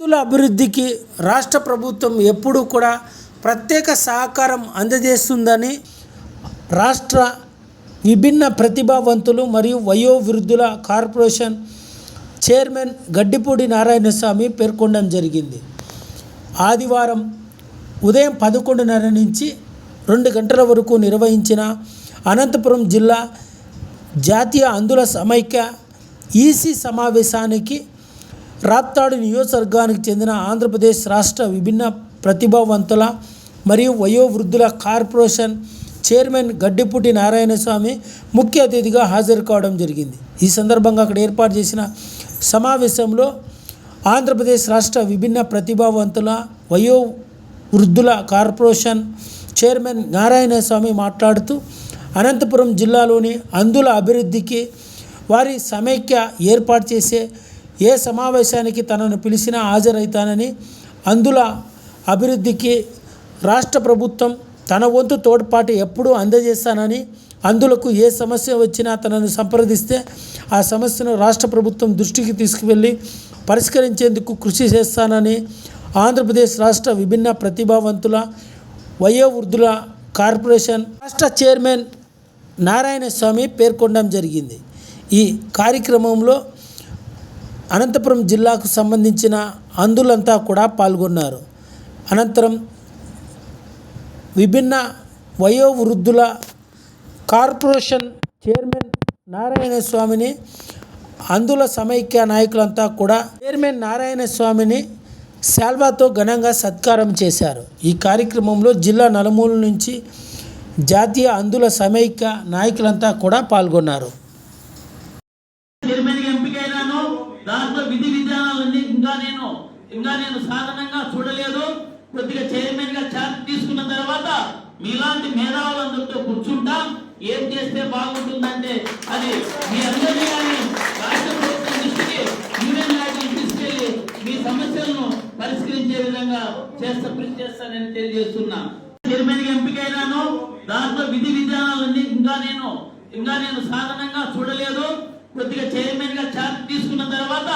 రైతుల అభివృద్ధికి రాష్ట్ర ప్రభుత్వం ఎప్పుడూ కూడా ప్రత్యేక సహకారం అందజేస్తుందని రాష్ట్ర విభిన్న ప్రతిభావంతులు మరియు వయోవృద్ధుల కార్పొరేషన్ చైర్మన్ గడ్డిపూడి నారాయణస్వామి పేర్కొనడం జరిగింది. ఆదివారం ఉదయం పదకొండున్నర నుంచి రెండు గంటల వరకు నిర్వహించిన అనంతపురం జిల్లా జాతీయ అందుల సమైక్య ఈసీ సమావేశానికి రాప్తాడు నియోజకవర్గానికి చెందిన ఆంధ్రప్రదేశ్ రాష్ట్ర విభిన్న ప్రతిభావంతుల మరియు వయోవృద్ధుల కార్పొరేషన్ చైర్మన్ గడ్డిపూటి నారాయణస్వామి ముఖ్య అతిథిగా హాజరు కావడం జరిగింది. ఈ సందర్భంగా అక్కడ ఏర్పాటు చేసిన సమావేశంలో ఆంధ్రప్రదేశ్ రాష్ట్ర విభిన్న ప్రతిభావంతుల వయో వృద్ధుల కార్పొరేషన్ చైర్మన్ నారాయణస్వామి మాట్లాడుతూ అనంతపురం జిల్లాలోని అందుల అభివృద్ధికి వారి సమైక్య ఏర్పాటు చేసే ఏ సమావేశానికి తనను పిలిచినా హాజరవుతానని అందుల అభివృద్ధికి రాష్ట్ర ప్రభుత్వం తన వంతు తోడ్పాటు ఎప్పుడూ అందజేస్తానని అందులకు ఏ సమస్య వచ్చినా తనను సంప్రదిస్తే ఆ సమస్యను రాష్ట్ర ప్రభుత్వం దృష్టికి తీసుకువెళ్ళి పరిష్కరించేందుకు కృషి చేస్తానని ఆంధ్రప్రదేశ్ రాష్ట్ర విభిన్న ప్రతిభావంతుల వయోవృద్ధుల కార్పొరేషన్ రాష్ట్ర చైర్మన్ నారాయణ స్వామి పేర్కొనడం జరిగింది. ఈ కార్యక్రమంలో అనంతపురం జిల్లాకు సంబంధించిన అందులంతా కూడా పాల్గొన్నారు. అనంతరం విభిన్న వయోవృద్ధుల కార్పొరేషన్ చైర్మన్ నారాయణ స్వామిని అందుల సమైక్య నాయకులంతా కూడా చైర్మన్ నారాయణ స్వామిని శాల్వాతో ఘనంగా సత్కారం చేశారు. ఈ కార్యక్రమంలో జిల్లా నలుమూల నుంచి జాతీయ అందుల సమైక్య నాయకులంతా కూడా పాల్గొన్నారు. దాంట్లో విధి విధానాలన్నీ ఇంకా నేను ఇంకా నేను సాధనంగా చూడలేదు. కొద్దిగా చైర్మన్గా ఛార్జ్ తీసుకున్న తర్వాత మీలాంటి మేధావులందరితో కూర్చుంటాం ఏం చేస్తే బాగుంటుందంటే అది మీ అందరినీ కానీ రాష్ట్ర ప్రభుత్వం దృష్టికి యూనియన్ నాయకులు తీసుకెళ్ళి మీ సమస్యలను పరిష్కరించే విధంగా చేస్తా కృషి చేస్తానని తెలియజేస్తున్నా. చైర్మన్గా ఎంపికైనాను. దాంట్లో విధి విధానాలన్నీ ఇంకా నేను ఇంకా నేను సాధనంగా చూడలేదు. కొద్దిగా తీసుకున్న తర్వాత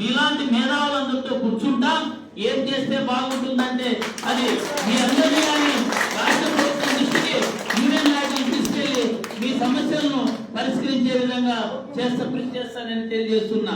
మీలాంటి మేధావులందరితో కూర్చుంటాం. ఏం చేస్తే బాగుంటుందంటే అది మీ అందరినీ కానీ రాష్ట్ర ప్రభుత్వం దృష్టికి యూనియన్ నాయకులు తీసుకెళ్ళి మీ సమస్యలను పరిష్కరించే విధంగా చేస్తా కృషి చేస్తానని తెలియజేస్తున్నా.